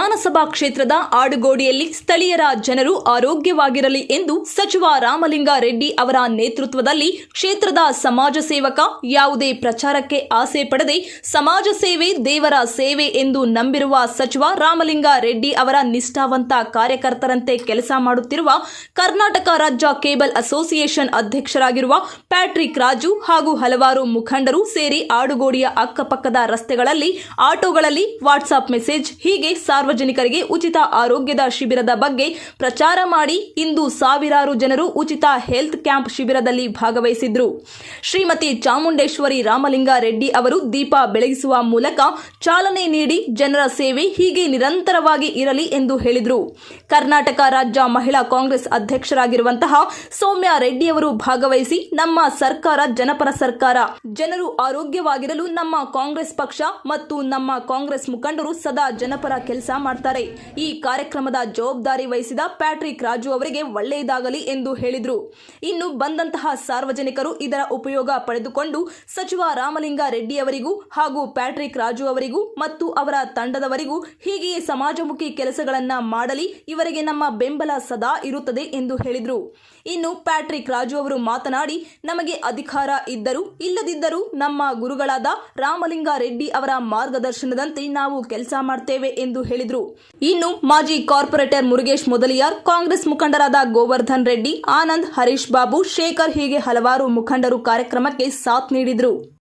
ವಿಧಾನಸಭಾ ಕ್ಷೇತ್ರದ ಆಡುಗೋಡಿಯಲ್ಲಿ ಸ್ಥಳೀಯರ ಜನರು ಆರೋಗ್ಯವಾಗಿರಲಿ ಎಂದು ಸಚಿವ ರಾಮಲಿಂಗ ರೆಡ್ಡಿ ಅವರ ನೇತೃತ್ವದಲ್ಲಿ ಕ್ಷೇತ್ರದ ಸಮಾಜ ಸೇವಕ ಯಾವುದೇ ಪ್ರಚಾರಕ್ಕೆ ಆಸೆ ಪಡದೆ ಸಮಾಜ ಸೇವೆ ದೇವರ ಸೇವೆ ಎಂದು ನಂಬಿರುವ ಸಚಿವ ರಾಮಲಿಂಗ ರೆಡ್ಡಿ ಅವರ ನಿಷ್ಠಾವಂತ ಕಾರ್ಯಕರ್ತರಂತೆ ಕೆಲಸ ಮಾಡುತ್ತಿರುವ ಕರ್ನಾಟಕ ರಾಜ್ಯ ಕೇಬಲ್ ಅಸೋಸಿಯೇಷನ್ ಅಧ್ಯಕ್ಷರಾಗಿರುವ ಪ್ಯಾಟ್ರಿಕ್ ರಾಜು ಹಾಗೂ ಹಲವಾರು ಮುಖಂಡರು ಸೇರಿ ಆಡುಗೋಡಿಯ ಅಕ್ಕಪಕ್ಕದ ರಸ್ತೆಗಳಲ್ಲಿ, ಆಟೋಗಳಲ್ಲಿ ವಾಟ್ಸಾಪ್ ಮೆಸೇಜ್ ಹೀಗೆ ಸಾರ್ವಜನಿಕರಿಗೆ ಉಚಿತ ಆರೋಗ್ಯದ ಶಿಬಿರದ ಬಗ್ಗೆ ಪ್ರಚಾರ ಮಾಡಿ ಇಂದು ಸಾವಿರಾರು ಜನರು ಉಚಿತ ಹೆಲ್ತ್ ಕ್ಯಾಂಪ್ ಶಿಬಿರದಲ್ಲಿ ಭಾಗವಹಿಸಿದ್ರು. ಶ್ರೀಮತಿ ಚಾಮುಂಡೇಶ್ವರಿ ರಾಮಲಿಂಗ ರೆಡ್ಡಿ ಅವರು ದೀಪ ಬೆಳಗಿಸುವ ಮೂಲಕ ಚಾಲನೆ ನೀಡಿ ಜನರ ಸೇವೆ ಹೀಗೆ ನಿರಂತರವಾಗಿ ಇರಲಿ ಎಂದು ಹೇಳಿದರು. ಕರ್ನಾಟಕ ರಾಜ್ಯ ಮಹಿಳಾ ಕಾಂಗ್ರೆಸ್ ಅಧ್ಯಕ್ಷರಾಗಿರುವಂತಹ ಸೌಮ್ಯ ರೆಡ್ಡಿ ಅವರು ಭಾಗವಹಿಸಿ ನಮ್ಮ ಸರ್ಕಾರ ಜನಪರ ಸರ್ಕಾರ. ಜನರು ಆರೋಗ್ಯವಾಗಿರಲು ನಮ್ಮ ಕಾಂಗ್ರೆಸ್ ಪಕ್ಷ ಮತ್ತು ನಮ್ಮ ಕಾಂಗ್ರೆಸ್ ಮುಖಂಡರು ಸದಾ ಜನಪರ ಕೆಲಸ ಮಾಡ್ತಾರೆ. ಈ ಕಾರ್ಯಕ್ರಮದ ಜವಾಬ್ದಾರಿ ವಹಿಸಿದ ಪ್ಯಾಟ್ರಿಕ್ ರಾಜು ಅವರಿಗೆ ಒಳ್ಳೆಯದಾಗಲಿ ಎಂದು ಹೇಳಿದರು. ಇನ್ನು ಬಂದಂತಹ ಸಾರ್ವಜನಿಕರು ಇದರ ಉಪಯೋಗ ಪಡೆದುಕೊಂಡು ಸಚಿವ ರಾಮಲಿಂಗ ರೆಡ್ಡಿ ಅವರಿಗೂ ಹಾಗೂ ಪ್ಯಾಟ್ರಿಕ್ ರಾಜು ಅವರಿಗೂ ಮತ್ತು ಅವರ ತಂಡದವರಿಗೂ ಹೀಗೆಯೇ ಸಮಾಜಮುಖಿ ಕೆಲಸಗಳನ್ನು ಮಾಡಲಿ, ಇವರಿಗೆ ನಮ್ಮ ಬೆಂಬಲ ಸದಾ ಇರುತ್ತದೆ ಎಂದು ಹೇಳಿದರು. ಇನ್ನು ಪ್ಯಾಟ್ರಿಕ್ ರಾಜು ಅವರು ಮಾತನಾಡಿ, ನಮಗೆ ಅಧಿಕಾರ ಇದ್ದರೂ, ಇಲ್ಲದಿದ್ದರೂ ನಮ್ಮ ಗುರುಗಳಾದ ರಾಮಲಿಂಗ ರೆಡ್ಡಿ ಅವರ ಮಾರ್ಗದರ್ಶನದಂತೆ ನಾವು ಕೆಲಸ ಮಾಡ್ತೇವೆ ಎಂದು ಹೇಳಿದರು. ಇನ್ನು ಮಾಜಿ ಕಾರ್ಪೊರೇಟರ್ ಮುರುಗೇಶ್ ಮೊದಲಿಯಾರ್, ಕಾಂಗ್ರೆಸ್ ಮುಖಂಡರಾದ ಗೋವರ್ಧನ್ ರೆಡ್ಡಿ, ಆನಂದ್ ಹರೀಶ್ ಬಾಬು, ಶೇಖರ್ ಹೀಗೆ ಹಲವಾರು ಮುಖಂಡರು ಕಾರ್ಯಕ್ರಮಕ್ಕೆ ಸಾಥ್ ನೀಡಿದರು.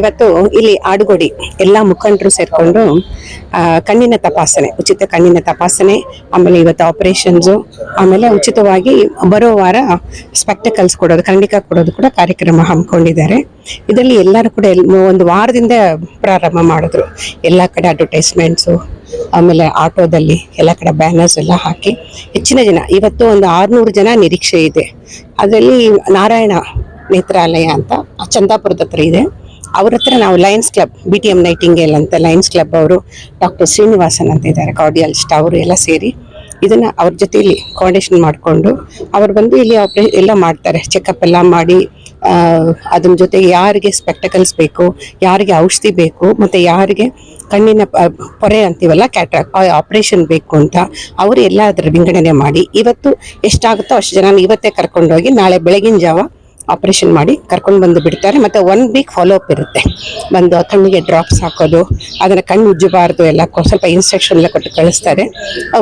ಇವತ್ತು ಇಲ್ಲಿ ಆಡುಗೋಡಿ ಎಲ್ಲ ಮುಖಂಡರು ಸೇರಿಕೊಂಡು ಕಣ್ಣಿನ ತಪಾಸಣೆ, ಉಚಿತ ಕಣ್ಣಿನ ತಪಾಸಣೆ, ಆಮೇಲೆ ಇವತ್ತು ಆಪರೇಷನ್ಸು ಆಮೇಲೆ ಉಚಿತವಾಗಿ ಬರೋ ವಾರ ಸ್ಪೆಕ್ಟಕಲ್ಸ್ ಕೊಡೋದು ಖಂಡಿಕ ಕೊಡೋದು ಕೂಡ ಕಾರ್ಯಕ್ರಮ ಹಮ್ಮಿಕೊಂಡಿದ್ದಾರೆ. ಇದರಲ್ಲಿ ಎಲ್ಲರೂ ಕೂಡ ಒಂದು ವಾರದಿಂದ ಪ್ರಾರಂಭ ಮಾಡಿದ್ರು. ಎಲ್ಲ ಕಡೆ ಅಡ್ವರ್ಟೈಸ್ಮೆಂಟ್ಸು ಆಮೇಲೆ ಆಟೋದಲ್ಲಿ ಎಲ್ಲ ಕಡೆ ಬ್ಯಾನರ್ಸ್ ಎಲ್ಲ ಹಾಕಿ, ಹೆಚ್ಚಿನ ಜನ, ಇವತ್ತು ಒಂದು ಆರುನೂರು ಜನ ನಿರೀಕ್ಷೆ ಇದೆ. ಅದರಲ್ಲಿ ನಾರಾಯಣ ನೇತ್ರಾಲಯ ಅಂತ ಚಂದಾಪುರದ ಹತ್ರ ಇದೆ. ಅವ್ರ ಹತ್ರ ನಾವು lions club B T M Nightingale ಅಂತ ಲಯನ್ಸ್ ಕ್ಲಬ್ ಅವರು ಡಾಕ್ಟರ್ ಶ್ರೀನಿವಾಸನ್ ಅಂತ ಇದ್ದಾರೆ ಕಾರ್ಡಿಯಾಲಜಿಸ್ಟ್ ಅವರು ಎಲ್ಲ ಸೇರಿ. ಇದನ್ನು ಅವ್ರ ಜೊತೆಯಲ್ಲಿ ಕೋಆರ್ಡಿನೇಷನ್ ಮಾಡಿಕೊಂಡು ಅವ್ರು ಬಂದು ಇಲ್ಲಿ ಆಪ್ರೇ ಎಲ್ಲ ಮಾಡ್ತಾರೆ ಚೆಕಪ್ ಎಲ್ಲ ಮಾಡಿ ಅದ್ರ ಜೊತೆಗೆ ಯಾರಿಗೆ ಸ್ಪೆಕ್ಟಕಲ್ಸ್ ಬೇಕು, ಯಾರಿಗೆ ಔಷಧಿ ಬೇಕು, ಮತ್ತು ಯಾರಿಗೆ ಕಣ್ಣಿನ ಪೊರೆ ಅಂತೀವಲ್ಲ ಕ್ಯಾಟ್ರಾಕ್ ಆಪ್ರೇಷನ್ ಬೇಕು ಅಂತ ಅವರು ಎಲ್ಲ ಅದರ ವಿಂಗಡಣೆ ಮಾಡಿ. ಇವತ್ತು ಎಷ್ಟಾಗುತ್ತೋ ಅಷ್ಟು ಜನ ಇವತ್ತೇ ಕರ್ಕೊಂಡೋಗಿ ನಾಳೆ ಬೆಳಗಿನ ಜಾವ ಆಪರೇಷನ್ ಮಾಡಿ ಕರ್ಕೊಂಡು ಬಂದು ಬಿಡ್ತಾರೆ. ಮತ್ತು ಒನ್ ವೀಕ್ ಫಾಲೋ ಅಪ್ ಇರುತ್ತೆ. ಬಂದು ಕಣ್ಣಿಗೆ ಡ್ರಾಪ್ಸ್ ಹಾಕೋದು, ಅದನ್ನು ಕಣ್ಣು ಉಜ್ಜಬಾರ್ದು, ಎಲ್ಲ ಸ್ವಲ್ಪ ಇನ್ಸ್ಟ್ರಕ್ಷನ್ ಎಲ್ಲ ಕೊಟ್ಟು ಕಳಿಸ್ತಾರೆ.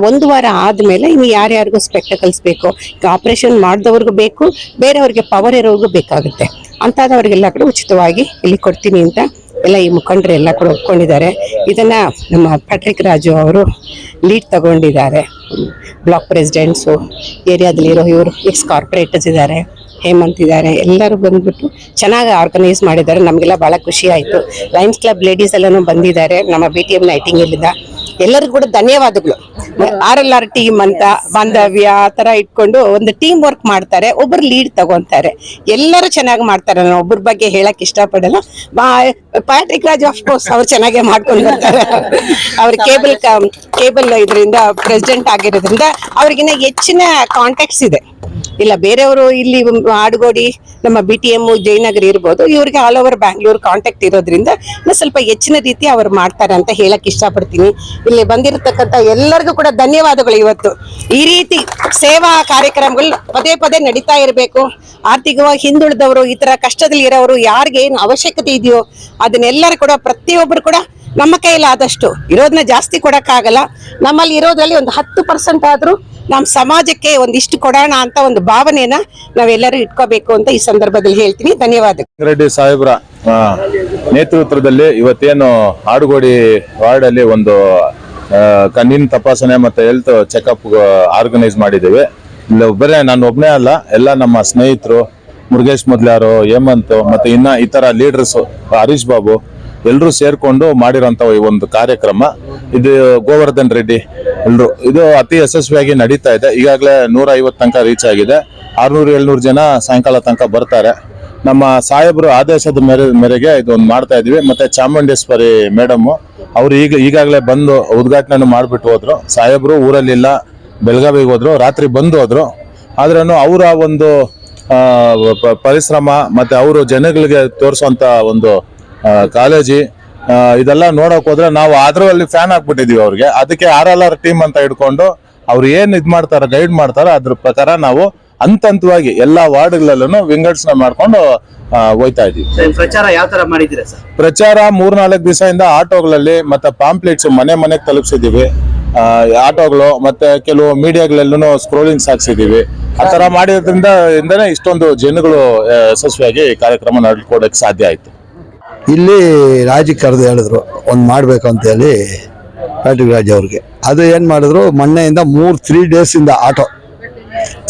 ಒಂದು ವಾರ ಆದಮೇಲೆ ಇನ್ನು ಯಾರ್ಯಾರಿಗೂ ಸ್ಪೆಕ್ಟಕಲ್ಸ್ ಬೇಕು, ಈಗ ಆಪರೇಷನ್ ಮಾಡಿದವ್ರಿಗೂ ಬೇಕು, ಬೇರೆಯವ್ರಿಗೆ ಪವರ್ ಇರೋರಿಗೂ ಬೇಕಾಗುತ್ತೆ. ಅಂಥದವ್ರಿಗೆಲ್ಲ ಕೂಡ ಉಚಿತವಾಗಿ ಇಲ್ಲಿ ಕೊಡ್ತೀನಿ ಅಂತ ಎಲ್ಲ ಈ ಮುಖಂಡರು ಎಲ್ಲ ಕೂಡ ಒಪ್ಕೊಂಡಿದ್ದಾರೆ. ಇದನ್ನು ನಮ್ಮ ಪ್ಯಾಟ್ರಿಕ್ ರಾಜು ಅವರು ಲೀಡ್ ತಗೊಂಡಿದ್ದಾರೆ. ಬ್ಲಾಕ್ ಪ್ರೆಸಿಡೆಂಟ್ಸು ಏರಿಯಾದಲ್ಲಿರೋ ಇವರು ಎಕ್ಸ್ ಕಾರ್ಪೊರೇಟರ್ಸ್ ಇದ್ದಾರೆ. ಹೇಮಂತ್ ಎಲ್ಲರೂ ಬಂದ್ಬಿಟ್ಟು ಚೆನ್ನಾಗಿ ಆರ್ಗನೈಸ್ ಮಾಡಿದ್ದಾರೆ. ನಮಗೆಲ್ಲ ಭಾಳ ಖುಷಿ ಆಯಿತು. ಲಯನ್ಸ್ ಕ್ಲಬ್ ಲೇಡೀಸ್ ಎಲ್ಲನೂ ಬಂದಿದ್ದಾರೆ. ನಮ್ಮ ಬಿ ಟಿ ಎಂ ನೈಟಿಂಗಲ್ಲಿಂದ ಎಲ್ಲರಿಗೂ ಕೂಡ ಧನ್ಯವಾದಗಳು. ಆರ್ ಎಲ್ ಆರ್ ಟೀಮ್ ಅಂತ, ಬಾಂಧವ್ಯ, ಆ ಥರ ಇಟ್ಕೊಂಡು ಒಂದು ಟೀಮ್ ವರ್ಕ್ ಮಾಡ್ತಾರೆ. ಒಬ್ಬರು ಲೀಡ್ ತಗೊತಾರೆ ಎಲ್ಲರೂ ಚೆನ್ನಾಗಿ ಮಾಡ್ತಾರೆ. ನಾನು ಒಬ್ಬರ ಬಗ್ಗೆ ಹೇಳಕ್ ಇಷ್ಟಪಡಲ್ಲ. ಪ್ಯಾಟ್ರಿಕ್ ರಾಜ್ ಆಫ್ ಕೋರ್ಸ್ ಅವ್ರು ಚೆನ್ನಾಗೇ ಮಾಡ್ಕೊಂಡು ಬರ್ತಾರೆ. ಅವ್ರ ಕೇಬಲ್ ಕೇಬಲ್ ಇದರಿಂದ ಪ್ರೆಸಿಡೆಂಟ್ ಆಗಿರೋದ್ರಿಂದ ಅವ್ರಿಗಿನ್ನ ಹೆಚ್ಚಿನ ಕಾಂಟ್ಯಾಕ್ಟ್ಸ್ ಇದೆ. ಇಲ್ಲ, ಬೇರೆಯವರು ಇಲ್ಲಿ ಆಡುಗೋಡಿ, ನಮ್ಮ ಬಿ ಟಿ ಎಂ ಜಯನಗರ ಇರ್ಬೋದು, ಇವ್ರಿಗೆ ಆಲ್ ಓವರ್ ಬ್ಯಾಂಗ್ಳೂರ್ ಕಾಂಟ್ಯಾಕ್ಟ್ ಇರೋದ್ರಿಂದ ನಾನು ಸ್ವಲ್ಪ ಹೆಚ್ಚಿನ ರೀತಿ ಅವ್ರು ಮಾಡ್ತಾರೆ ಅಂತ ಹೇಳಕ್ ಇಷ್ಟಪಡ್ತೀನಿ. ಇಲ್ಲಿ ಬಂದಿರತಕ್ಕಂಥ ಎಲ್ಲರಿಗೂ ಕೂಡ ಧನ್ಯವಾದಗಳು ಇವತ್ತು. ಈ ರೀತಿ ಸೇವಾ ಕಾರ್ಯಕ್ರಮಗಳು ಪದೇ ಪದೇ ನಡೀತಾ ಇರಬೇಕು. ಆರ್ಥಿಕವಾಗಿ ಹಿಂದುಳಿದವರು, ಈ ತರ ಕಷ್ಟದಲ್ಲಿ ಇರೋರು ಯಾರಿಗೆ ಏನು ಅವಶ್ಯಕತೆ ಇದೆಯೋ ಅದನ್ನೆಲ್ಲರೂ ಕೂಡ ಪ್ರತಿಯೊಬ್ಬರು ಕೂಡ ನಮ್ಮ ಕೈಲಾದಷ್ಟು. ಇರೋದನ್ನ ಜಾಸ್ತಿ ಕೊಡಕ್ಕಾಗಲ್ಲ. ನಮ್ಮಲ್ಲಿ ಇರೋದ್ರಲ್ಲಿ ಒಂದು ಹತ್ತು ಪರ್ಸೆಂಟ್ ಆದ್ರೂ ನಮ್ಮ ಸಮಾಜಕ್ಕೆ ಒಂದಿಷ್ಟು ಕೊಡೋಣ ಅಂತ ಒಂದು ಭಾವನೆಯನ್ನ ನಾವೆಲ್ಲರೂ ಇಟ್ಕೋಬೇಕು ಅಂತ ಈ ಸಂದರ್ಭದಲ್ಲಿ ಹೇಳ್ತೀನಿ. ಧನ್ಯವಾದ ರೆಡ್ಡಿ ಸಾಹೇಬ್ರ ನೇತೃತ್ವದಲ್ಲಿ ಇವತ್ತೇನು ಆಡುಗೋಡಿ ವಾರ್ಡ್ ಅಲ್ಲಿ ಒಂದು ಕಣ್ಣಿನ ತಪಾಸಣೆ ಮತ್ತೆ ಹೆಲ್ತ್ ಚೆಕಪ್ ಆರ್ಗನೈಸ್ ಮಾಡಿದ್ದೇವೆ. ಇಲ್ಲ ಒಬ್ಬರೇ ನಾನು ಒಬ್ಬನೇ ಅಲ್ಲ, ಎಲ್ಲ ನಮ್ಮ ಸ್ನೇಹಿತರು ಮುರುಗೇಶ್ ಮೊದ್ಲಾರು, ಹೇಮಂತ್, ಮತ್ತೆ ಇನ್ನ ಇತರ ಲೀಡರ್ಸ್ ಹರೀಶ್ ಬಾಬು ಎಲ್ಲರೂ ಸೇರಿಕೊಂಡು ಮಾಡಿರೋಂಥ ಈ ಒಂದು ಕಾರ್ಯಕ್ರಮ. ಇದು ಗೋವರ್ಧನ್ ರೆಡ್ಡಿ ಎಲ್ಲರೂ ಇದು ಅತಿ ಯಶಸ್ವಿಯಾಗಿ ನಡೀತಾ ಇದೆ. ಈಗಾಗಲೇ ನೂರ ತನಕ ರೀಚ್ ಆಗಿದೆ. ಆರ್ನೂರು, ಏಳ್ನೂರು ಜನ ಸಾಯಂಕಾಲ ತನಕ ಬರ್ತಾರೆ. ನಮ್ಮ ಸಾಹೇಬರು ಆದೇಶದ ಮೇರೆ ಮೇರೆಗೆ ಇದೊಂದು ಮಾಡ್ತಾ ಇದೀವಿ ಮತ್ತೆ ಚಾಮುಂಡೇಶ್ವರಿ ಮೇಡಮ್, ಅವರು ಈಗ ಈಗಾಗಲೇ ಬಂದು ಉದ್ಘಾಟನೆ ಮಾಡಿಬಿಟ್ಟು ಹೋದ್ರು. ಸಾಹೇಬರು ಊರಲ್ಲಿಲ್ಲ, ಬೆಳಗಾವಿಗೆ ಹೋದ್ರು, ರಾತ್ರಿ ಬಂದು ಹೋದ್ರು. ಆದ್ರೂ ಅವರ ಒಂದು ಪರಿಶ್ರಮ ಮತ್ತೆ ಅವರು ಜನಗಳಿಗೆ ತೋರಿಸುವಂತ ಒಂದು ಆ, ಇದೆಲ್ಲ ನೋಡಕ್ ಹೋದ್ರೆ ನಾವು ಅದ್ರಲ್ಲಿ ಫ್ಯಾನ್ ಹಾಕ್ಬಿಟ್ಟಿದೀವಿ ಅವ್ರಿಗೆ. ಅದಕ್ಕೆ ಆರ್ ಎಲ್ ಆರ್ ಟೀಮ್ ಅಂತ ಇಟ್ಕೊಂಡು ಅವ್ರು ಏನ್ ಇದ್ ಮಾಡ್ತಾರ ಗೈಡ್ ಮಾಡ್ತಾರ ಅದ್ರ ಪ್ರಕಾರ ನಾವು ಹಂತ ಹಂತವಾಗಿ ಎಲ್ಲಾ ವಾರ್ಡ್ಗಳಲ್ಲೂ ವಿಂಗಡ್ಸ್ನ ಮಾಡ್ಕೊಂಡು ಹೋಯ್ತಾ ಇದೀವಿ. ಪ್ರಚಾರ ಯಾವ ತರ ಮಾಡಿದ್ದೀರಾ ಸರ್? ಪ್ರಚಾರ ಮೂರ್ನಾಲ್ಕು ದಿವಸದಿಂದ ಆಟೋಗಳಲ್ಲಿ ಮತ್ತೆ ಪಾಂಪ್ಲೆಟ್ಸ್ ಮನೆ ಮನೆಗೆ ತಲುಪಿಸಿದೀವಿ. ಆಟೋಗಳು ಮತ್ತೆ ಕೆಲವು ಮೀಡಿಯಾಗಳಲ್ಲೂ ಸ್ಕ್ರೋಲಿಂಗ್ಸ್ ಹಾಕ್ಸಿದೀವಿ. ಆ ತರ ಮಾಡಿದ್ರಿಂದ ಇಂದನೇ ಇಷ್ಟೊಂದು ಜನಗಳು ಯಶಸ್ವಿಯಾಗಿ ಕಾರ್ಯಕ್ರಮ ನಡ್ಕೊಡಕ್ ಸಾಧ್ಯ ಆಯ್ತು. ಇಲ್ಲಿ ರಾಜಿ ಕರೆದು ಹೇಳಿದ್ರು, ಒಂದು ಮಾಡಬೇಕು ಅಂತ ಹೇಳಿ ಪ್ಯಾಟ್ರಿಕ್ ರಾಜ್ ಅವ್ರಿಗೆ. ಅದು ಏನು ಮಾಡಿದ್ರು, ಮೊನ್ನೆಯಿಂದ ಮೂರು ತ್ರೀ ಡೇಸಿಂದ ಆಟೋ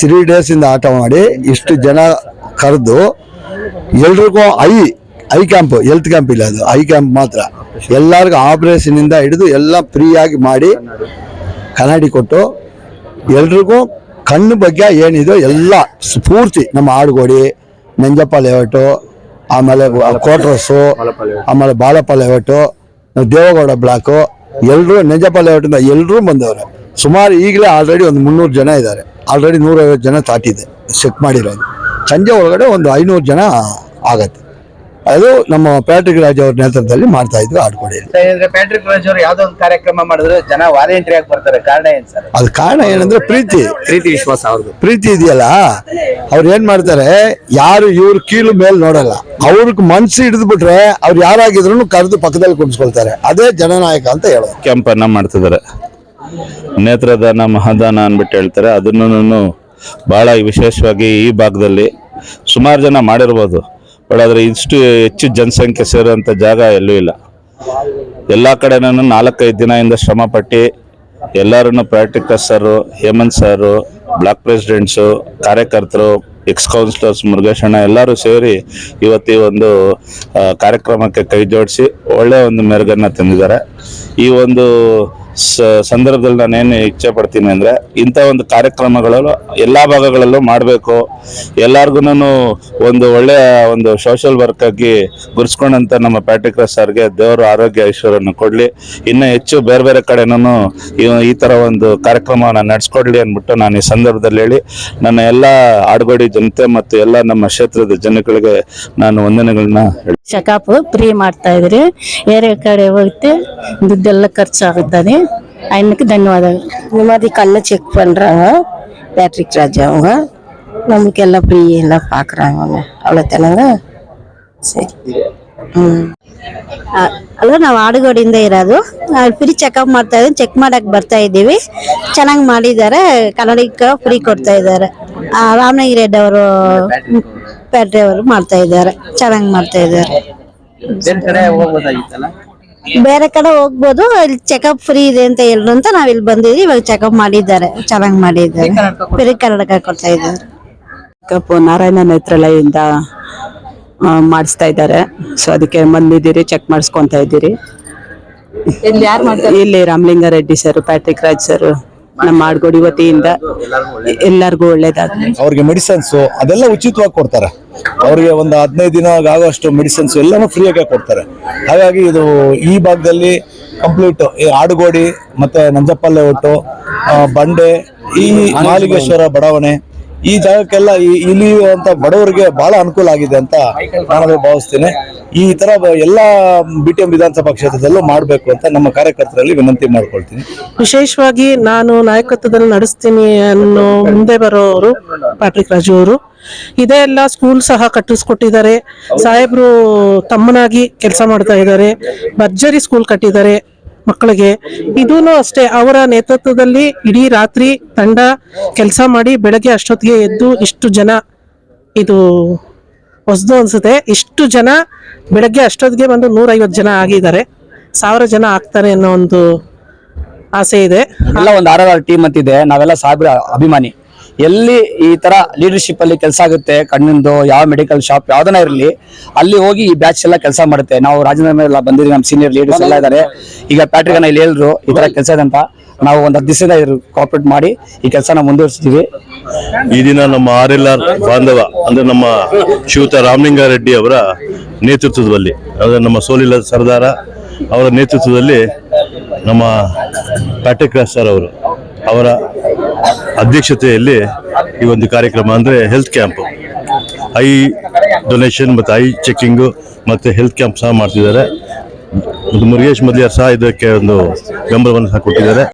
ತ್ರೀ ಡೇಸಿಂದ ಆಟೋ ಮಾಡಿ ಇಷ್ಟು ಜನ ಕರೆದು ಎಲ್ರಿಗೂ eye eye camp health camp ಇಲ್ಲ ಅದು, ಐ ಕ್ಯಾಂಪ್ ಮಾತ್ರ. ಎಲ್ಲರಿಗೂ ಆಪರೇಷನಿಂದ ಹಿಡಿದು ಎಲ್ಲ ಫ್ರೀಯಾಗಿ ಮಾಡಿ ಕನ್ನಡಿ ಕೊಟ್ಟು ಎಲ್ರಿಗೂ ಕಣ್ಣು ಬಗ್ಗೆ ಏನಿದೋ ಎಲ್ಲ ಸ್ಫೂರ್ತಿ, ನಮ್ಮ ಆಡುಗೋಡಿ, ನಂಜಪ್ಪ ಲೇಔಟು ಆಮೇಲೆ ಕೋಟ್ರಸ್ಸು ಆಮೇಲೆ ಬಾಳಪ್ಪ ಲೇಔಟು ದೇವಗೌಡ ಬ್ಲಾಕು ಎಲ್ಲರೂ ನೆಂಜಪ್ಪ ಲೇಔಟಿಂದ ಎಲ್ಲರೂ ಬಂದವರು. ಸುಮಾರು ಈಗಲೇ ಆಲ್ರೆಡಿ ಒಂದು ಮುನ್ನೂರು ಜನ ಇದ್ದಾರೆ ಆಲ್ರೆಡಿ ನೂರೈವತ್ತು ಜನ ತಾಟಿದೆ ಚೆಕ್ ಮಾಡಿರೋದು. ಸಂಜೆ ಒಳಗಡೆ ಒಂದು ಐನೂರು ಜನ ಆಗತ್ತೆ. ಅದು ನಮ್ಮ ಪ್ಯಾಟ್ರಿಕ್ ರಾಜ್ ಅವ್ರ ನೇತೃತ್ವದಲ್ಲಿ ಮಾಡ್ತಾ ಇದ್ರು ಆಡ್ಕೊಡಿ ಪ್ಯಾಟ್ರಿಕ್ ರಾಜ್ ಅವರು ಯಾವ್ದೋ ಒಂದು ಕಾರ್ಯಕ್ರಮ ಮಾಡಿದ್ರೆ ಜನ ವಾಲಂಟಿಯರ್ ಆಗಿ ಬರ್ತಾರೆ. ಕಾರಣ ಏನ್ ಸರ್? ಅದು ಕಾರಣ ಏನಂದ್ರೆ ಪ್ರೀತಿ. ಪ್ರೀತಿ ವಿಶ್ವಾಸ ಅವ್ರದ್ದು ಪ್ರೀತಿ ಇದೆಯಲ್ಲ? ಅವ್ರು ಏನ್ ಮಾಡ್ತಾರೆ ಯಾರು ಇವ್ರ ಕೀಲು ಮೇಲೆ ನೋಡಲ್ಲ. ಅವ್ರಿಗೆ ಮನ್ಸು ಹಿಡಿದು ಬಿಟ್ರೆ ಅವ್ರು ಯಾರಾಗಿದ್ರು ಕರೆದು ಪಕ್ಕದಲ್ಲಿ ಕುಣಿಸ್ಕೊಳ್ತಾರೆ ಅದೇ ಜನನಾಯಕ ಅಂತ ಹೇಳೋದು. ಕೆಂಪನ್ನ ಮಾಡ್ತಿದ್ದಾರೆ. ನೇತ್ರದಾನ ಮಹಾದಾನ ಅನ್ಬಿಟ್ಟು ಹೇಳ್ತಾರೆ. ಅದನ್ನು ಬಹಳ ವಿಶೇಷವಾಗಿ ಈ ಭಾಗದಲ್ಲಿ ಸುಮಾರು ಜನ ಮಾಡಿರ್ಬೋದು. ಬಟ್ ಆದರೆ ಇಷ್ಟು ಹೆಚ್ಚು ಜನಸಂಖ್ಯೆ ಸೇರುವಂಥ ಜಾಗ ಎಲ್ಲೂ ಇಲ್ಲ. ಎಲ್ಲ ಕಡೆನೂ ನಾಲ್ಕೈದು ದಿನದಿಂದ ಶ್ರಮ ಪಟ್ಟು ಎಲ್ಲರನ್ನು practical sir Hemanth sir block presidents ಕಾರ್ಯಕರ್ತರು ಎಕ್ಸ್ ಕೌನ್ಸಿಲರ್ಸ್ ಮುರುಗೇಶಣ್ಣ ಎಲ್ಲರೂ ಸೇರಿ ಇವತ್ತು ಈ ಒಂದು ಕಾರ್ಯಕ್ರಮಕ್ಕೆ ಕೈ ಜೋಡಿಸಿ ಒಳ್ಳೆಯ ಒಂದು ಮೆರುಗನ್ನು ತಂದಿದ್ದಾರೆ. ಈ ಒಂದು ಸಂದರ್ಭದಲ್ಲಿ ನಾನೇನು ಇಚ್ಛೆ ಪಡ್ತೀನಿ ಅಂದರೆ ಇಂಥ ಒಂದು ಕಾರ್ಯಕ್ರಮಗಳಲ್ಲೂ ಎಲ್ಲ ಭಾಗಗಳಲ್ಲೂ ಮಾಡಬೇಕು. ಎಲ್ಲರಿಗೂ ಒಂದು ಒಳ್ಳೆಯ ಒಂದು ಸೋಷಿಯಲ್ ವರ್ಕ್ ಆಗಿ ಗುರ್ಸ್ಕೊಂಡಂಥ ನಮ್ಮ ಪ್ಯಾಟಿಕ್ರಸ್ ಸರ್ಗೆ ದೇವರು ಆರೋಗ್ಯ ಐಶ್ವರ್ಯವನ್ನು ಕೊಡಲಿ. ಇನ್ನೂ ಹೆಚ್ಚು ಬೇರೆ ಬೇರೆ ಕಡೆನೂ ಈ ಥರ ಒಂದು ಕಾರ್ಯಕ್ರಮವನ್ನು ನಡೆಸ್ಕೊಡ್ಲಿ ಅಂದ್ಬಿಟ್ಟು ನಾನು ಈ ಸಂದರ್ಭದಲ್ಲಿ ಹೇಳಿ, ನನ್ನ ಎಲ್ಲ ಆಡುಗೋಡಿ ಜನತೆ ಮತ್ತು ಎಲ್ಲ ನಮ್ಮ ಕ್ಷೇತ್ರದ ಜನಗಳಿಗೆ ನಾನು ವಂದನೆಗಳನ್ನ ಚೆಕಪ್ ಫ್ರೀ ಮಾಡ್ತಾ ಇದ್ರಿ ಬೇರೆ ಕಡೆ ಹೋಗುತ್ತೆ ದುಡ್ಡೆಲ್ಲ ಖರ್ಚಾಗುತ್ತದೆ. ఆయనకి ధన్యవాదాలు இந்த மாதிரி கண்ணை செக் பண்றாங்க பேட்ரிக் ராஜா அவங்க நம்மளுக்கு எல்லாம் ஃப்ரீ எல்லாம் பார்க்குறாங்க அவங்க அவ்வளோதானங்க ಸರಿ ಅಲ್ಲ ನಾವು ಆಡುಗೋಡಿಯಿಂದ ಇರೋದು ಫ್ರೀ ಚೆಕಪ್ ಮಾಡ್ತಾ ಇದ್ದೀವಿ ಚೆಕ್ ಮಾಡಕ್ ಬರ್ತಾ ಇದ್ದೀವಿ ಚೆನ್ನಾಗಿ ಮಾಡಿದ್ದಾರೆ ಕನ್ನಡಿಗ ಫ್ರೀ ಕೊಡ್ತಾ ಇದ್ದಾರೆ ರಾಮನಗಿರಿ ರೆಡ್ಡಿ ಅವರು ಪ್ಯಾಟ್ರಿ ಅವರು ಮಾಡ್ತಾ ಇದ್ದಾರೆ ಚೆನ್ನಾಗಿ ಮಾಡ್ತಾ ಇದ್ದಾರೆ ಬೇರೆ ಕಡೆ ಹೋಗ್ಬೋದು ಇಲ್ಲಿ ಚೆಕಪ್ ಫ್ರೀ ಇದೆ ಅಂತ ಹೇಳ್ರು ಅಂತ ನಾವ್ ಇಲ್ಲಿ ಬಂದಿದ್ವಿ ಇವಾಗ ಚೆಕಪ್ ಮಾಡಿದ್ದಾರೆ ಚೆನ್ನಾಗ್ ಮಾಡಿದ್ದಾರೆ. ಬೇರೆ ಕನ್ನಡಕ ಕೊಡ್ತಾ ಇದ್ದಾರೆ. ಚೆಕಪ್ ನಾರಾಯಣ ನೇತ್ರಾಲಯದಿಂದ ಆ, ಮಾಡಿಸ್ತಾ ಇದ್ದಾರೆ. ಸೊ ಅದಕ್ಕೆ ಬಂದಿದ್ದೀರಿ ಚೆಕ್ ಮಾಡಿಸ್ಕೊಂತ ಇದ್ದೀರಿ. ಇಲ್ಲಿ Ramalinga Reddy sir Patrick Raj sir. ನಮ್ಮ ಆಡ್ಗೋಡಿ ವತಿಯಿಂದ ಎಲ್ಲರಿಗೂ ಒಳ್ಳೇದಾಗ್ಲಿ. ಅವ್ರಿಗೆ ಮೆಡಿಸನ್ಸ್ ಅದೆಲ್ಲ ಉಚಿತವಾಗಿ ಕೊಡ್ತಾರೆ. ಅವರಿಗೆ ಒಂದು ಹದಿನೈದು ದಿನ ಆಗೋಷ್ಟು ಮೆಡಿಸಿನ್ಸ್ ಎಲ್ಲನೂ ಫ್ರೀಯಾಗಿ ಕೊಡ್ತಾರೆ. ಹಾಗಾಗಿ ಇದು ಈ ಭಾಗದಲ್ಲಿ ಕಂಪ್ಲೀಟ್ ಈ ಆಡುಗೋಡಿ ಮತ್ತೆ ನಂಜಪ್ಪಲ್ಲೆ ಒಟ್ಟು ಬಂಡೆ, ಈ ಮಾಲಿಗೇಶ್ವರ ಬಡಾವಣೆ, ಈ ಜಾಗಕ್ಕೆಲ್ಲ ಇಲ್ಲಿ ಅಂತ ಬಡವರಿಗೆ ಬಹಳ ಅನುಕೂಲ ಆಗಿದೆ ಅಂತ ನಾನು ಭಾವಿಸ್ತೇನೆ. ಈ ತರ ಎಲ್ಲ ಬಿ ವಿಧಾನಸಭಾ ಕ್ಷೇತ್ರದಲ್ಲೂ ಮಾಡಬೇಕು ಅಂತ ನಮ್ಮ ಕಾರ್ಯಕರ್ತರಲ್ಲಿ ವಿನಂತಿ ಮಾಡ್ಕೊಳ್ತೀನಿ. ವಿಶೇಷವಾಗಿ ನಾನು ನಾಯಕತ್ವದಲ್ಲಿ ನಡೆಸ್ತೀನಿ ಅನ್ನೋ ಮುಂದೆ ಬರೋರು ಪ್ಯಾಟ್ರಿಕ್ ರಾಜು ಅವರು. ಇದೇ ಎಲ್ಲ ಸ್ಕೂಲ್ ಸಹ ಕಟ್ಟಿಸ್ಕೊಟ್ಟಿದ್ದಾರೆ. ಸಾಹೇಬ್ರು ತಮ್ಮನಾಗಿ ಕೆಲಸ ಮಾಡ್ತಾ ಇದ್ದಾರೆ. ಭರ್ಜರಿ ಸ್ಕೂಲ್ ಕಟ್ಟಿದ್ದಾರೆ ಮಕ್ಕಳಿಗೆ. ಇದೂ ಅಷ್ಟೇ, ಅವರ ನೇತೃತ್ವದಲ್ಲಿ ಇಡೀ ರಾತ್ರಿ ತಂಡ ಕೆಲಸ ಮಾಡಿ ಬೆಳಗ್ಗೆ ಅಷ್ಟೊತ್ತಿಗೆ ಎದ್ದು ಇಷ್ಟು ಜನ ಇದು ಹೊಸದು ಅನ್ಸುತ್ತೆ. ಇಷ್ಟು ಜನ ಬೆಳಗ್ಗೆ ಅಷ್ಟೊತ್ತಿಗೆ ಬಂದು ನೂರೈವತ್ತು ಜನ ಆಗಿದ್ದಾರೆ. ಸಾವಿರ ಜನ ಆಗ್ತಾರೆ ಅನ್ನೋ ಒಂದು ಆಸೆ ಇದೆ. ಎಲ್ಲ ಒಂದು ಆರ್ ಆರ್ ಟೀಮ್ ಅಂತಿದೆ. ನಾವೆಲ್ಲ ಸಾಹೇಬ್ರ ಅಭಿಮಾನಿ. ಎಲ್ಲಿ ಈ ತರ ಲೀಡರ್ಶಿಪ್ ಅಲ್ಲಿ ಕೆಲಸ ಆಗುತ್ತೆ, ಕಣ್ಣಿಂದು, ಯಾವ ಮೆಡಿಕಲ್ ಶಾಪ್ ಯಾವ್ದನ್ನ ಇರಲಿ, ಅಲ್ಲಿ ಹೋಗಿ ಈ ಬ್ಯಾಚ್ ಎಲ್ಲ ಕೆಲಸ ಮಾಡುತ್ತೆ. ನಾವು ರಾಜೇಂದ್ರ ಎಲ್ಲ ಬಂದಿದ್ದೀವಿ, ನಮ್ಮ ಸೀನಿಯರ್ ಲೀಡರ್ಸ್ ಎಲ್ಲ ಇದ್ದಾರೆ. ಈಗ ಪ್ಯಾಟ್ರಿಕ್ ಇಲ್ಲಿ ಹೇಳಿದ್ರು, ಈ ತರ ಕೆಲಸ ಇದೆ ಅಂತ. ನಾವು ಒಂದು ಹತ್ತು ದಿವಸದಿಂದ ಇದ್ರ ಮಾಡಿ ಈ ಕೆಲಸನ ಮುಂದುವರಿಸ್ತೀವಿ ಈ ದಿನ ನಮ್ಮ ಆರ್ ಎಲ್ ಆರ್ ಬಾಂಧವ, ಅಂದ್ರೆ ನಮ್ಮ ಶಿವತ ರಾಮಲಿಂಗಾರೆಡ್ಡಿ ಅವರ ನೇತೃತ್ವದಲ್ಲಿ, ಅಂದ್ರೆ ನಮ್ಮ ಸೋಲಿಲ ಸರ್ದಾರ ಅವರ ನೇತೃತ್ವದಲ್ಲಿ ನಮ್ಮ ಪ್ಯಾಟೆಕ್ ರಾಜ್ ಸರ್ ಅವರು ಅವರ ಅಧ್ಯಕ್ಷತೆಯಲ್ಲಿ ಈ ಒಂದು ಕಾರ್ಯಕ್ರಮ, ಅಂದ್ರೆ ಹೆಲ್ತ್ ಕ್ಯಾಂಪ್ ಐ ಡೊನೇಷನ್ ಮತ್ತು ಐ ಚೆಕ್ಕಿಂಗು ಮತ್ತು ಹೆಲ್ತ್ ಕ್ಯಾಂಪ್ ಸಹ ಮಾಡ್ತಿದ್ದಾರೆ. ಮತ್ತು ಮುರುಗೇಶ್ ಮದಿಯಾರ್ ಸಹ ಇದಕ್ಕೆ ಒಂದು ಬೆಂಬಲವನ್ನು ಸಹ ಕೊಟ್ಟಿದ್ದಾರೆ.